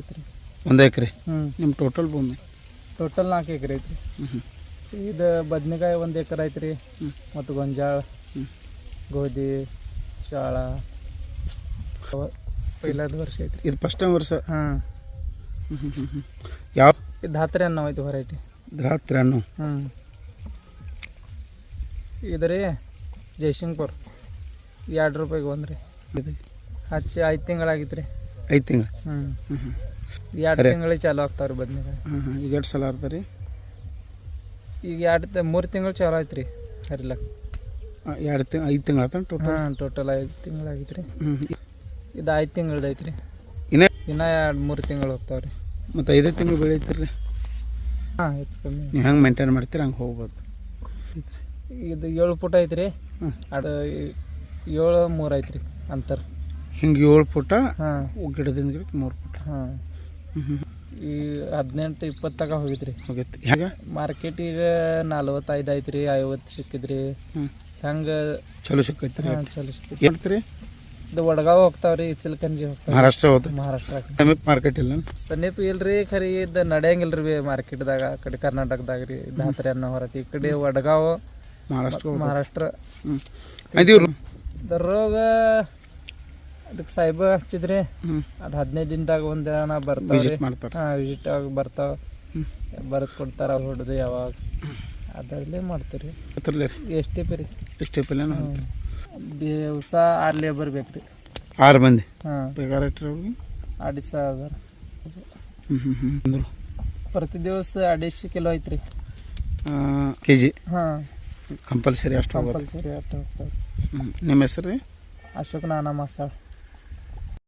ಐತ್ರಿ. ಒಂದು ಎಕರೆ? ಹ್ಞೂ ನಿಮ್ಮ ಟೋಟಲ್ ಭೂಮಿ? ಟೋಟಲ್ ನಾಲ್ಕು ಎಕರೆ ಐತ್ರಿ. ಇದು ಬದ್ನೆಕಾಯಿ ಒಂದು ಎಕರೆ ಐತ್ರಿ. ಮತ್ತು ಗೊಂಜಾಳ ಗೋಧಿ ಶಾಳ. ಪೈಲಾದ ವರ್ಷ ಐತ್ರಿ. ಇದು ಫಸ್ಟ್ ಟೈಮ್ ವರ್ಷ? ಹಾಂ ಯಾವ? ಇದು ಧಾತ್ರೆ ಅನ್ನೋ ಐತಿ ವೆರೈಟಿ ಧಾತ್ರಿ ಅನ್ನೋ? ಹ್ಞೂ ಇದು ರೀ ಜಯಸಿಂಗ್ಪುರ್ ಎರಡು ರೂಪಾಯಿಗೆ ಒಂದು ರೀ ಹಚ್ಚಿ ಐದು ತಿಂಗಳಾಗಿತ್ತು ರೀ ಐದು ತಿಂಗಳು. ಹಾಂ ಹ್ಞೂ ಹ್ಞೂ ಎರಡು ತಿಂಗಳು ತಿಂಗಳಿಗೆ ಚಾಲು ಆಗ್ತಾವ್ರಿ ಬದ್ನೆಕಾಯಿ ಹಾಂ ಹಾಂ ಈಗ ಎರಡು ಸಲ ಅರ್ಧ ರೀ ಈಗ ಎರಡು ಮೂರು ತಿಂಗಳು ಚಾಲು ಆಯ್ತು ರೀ ಹರಿಲಕ್ ಎರಡು ತಿಂಗ್ ಐದು ತಿಂಗಳು ಆಯ್ತು ಟೋಟಲ್ ಹಾಂ ಟೋಟಲ್ ಐದು ತಿಂಗಳಾಗಿತ್ತು ರೀ ಹ್ಞೂ ಇದು ಐದು ತಿಂಗಳದ್ದು ಐತ್ರಿ. ಇನ್ನೇ? ಇನ್ನೂ ಎರಡು ಮೂರು ತಿಂಗಳು ಹೋಗ್ತಾವೆ ರೀ ಮತ್ತು ಐದೇ ತಿಂಗಳು ಬೆಳೀತೀರಿ? ಹಾಂ ಹೆಚ್ಚು ಕಮ್ಮಿ. ನೀವು ಹೆಂಗೆ ಮೇಂಟೈನ್ ಮಾಡ್ತೀರಿ ಹಂಗೆ ಹೋಗ್ಬೋದು. ಇದು ಏಳು ಪುಟ ಐತ್ರಿ. ಹ್ಞೂ. ಅದು ಏಳು ಮೂರು ಐತ್ರಿ ಅಂತರ. ಹಿಂಗೆ ಏಳು ಫುಟ ಹಾಂ. ಗಿಡದಿಂದ ಗಿಡಕ್ಕೆ ಮೂರು ಫುಟ ಹಾಂ. ಈ ಹದಿನೆಂಟು ಇಪ್ಪತ್ತಾಗ ಹೋಗಿದ್ರಿ. ಹೋಗೈತಿ. ಹೇಗೆ? ಈಗ ನಲ್ವತ್ತೈದು ಐತ್ರಿ ರೀ ಐವತ್ತು ಸಿಕ್ಕಿದ್ರಿ. ಹಂಗೆ? ಚಲೋ ಸಿಕ್ಕೈತಿ ರೀ ಚಲೋ ಸಿಕ್ಕೈತಿ ಇದು ವಡಗಾವ್ ಹೋಗ್ತಾವ ರೀ ಚಿಲ್ಕಂಜಿ ಹೋಗ್ತಾವ ಮಹಾರಾಷ್ಟ್ರ ಹೋದ ಮಹಾರಾಷ್ಟ್ರಕ್ಕೆ ಸಮೀಪ ಮಾರ್ಕೆಟ್ ಇಲ್ಲ? ಸಮೀಪ ಇಲ್ರಿ ಖರೀ ಇದು ನಡೆಯಂಗಿಲ್ಲ ರೀ ಮಾರ್ಕೆಟ್ದಾಗ ಆ ಕಡೆ ಕರ್ನಾಟಕದಾಗ ರೀ ಧಾತ್ರಿ ಅನ್ನೋ ಹೊರತಿ. ಈ ಕಡೆ ವಡಗಾವ್ ಮಹಾರಾಷ್ಟ್ರ ಮಹಾರಾಷ್ಟ್ರ. ಐದಿವ್ರು ದರ್ರೋಗ ಅದಕ್ಕೆ ಸಾಹೇಬ ಹಚ್ಚಿದ್ರಿ ಅದು ಹದಿನೈದು ದಿನದಾಗ ಒಂದು ದಿನ ಬರ್ತಾವ ವಿಸಿಟ್ ಮಾಡ್ತಾರೆ. ಹಾಂ ವಿಸಿಟ್ ಆಗಿ ಬರ್ತಾವ. ಬರೆದು ಕೊಡ್ತಾರೆ ಹೊಡೆದು ಯಾವಾಗ. ಅದರಲ್ಲೇ ಮಾಡ್ತೀರಿ ರೀ. ಪರಿ ರೀ? ಎಷ್ಟು ರೀ ಎಷ್ಟು ದಿವಸ ಆರು ಲೇಬರ್ ಬೇಕು ರೀ ಆರು ಮಂದಿ? ಹಾಂ. ಅಡಿ ಅಡಿಸ ಸಾವಿರ ಅಂದರು. ಪ್ರತಿ ದಿವಸ ಅಡಿಶ್ ಕಿಲೋ ಐತ್ರಿ. ಕೆ ಜಿ ಹಾಂ. ಕಂಪಲ್ಸರಿ ಅಷ್ಟು ಕಂಪಲ್ಸರಿ ಅಷ್ಟು ನಿಮ್ಮ ಹೆಸರು ರೀ? ಅಶೋಕ್ ನಾನಾ ಮಸಾಳ.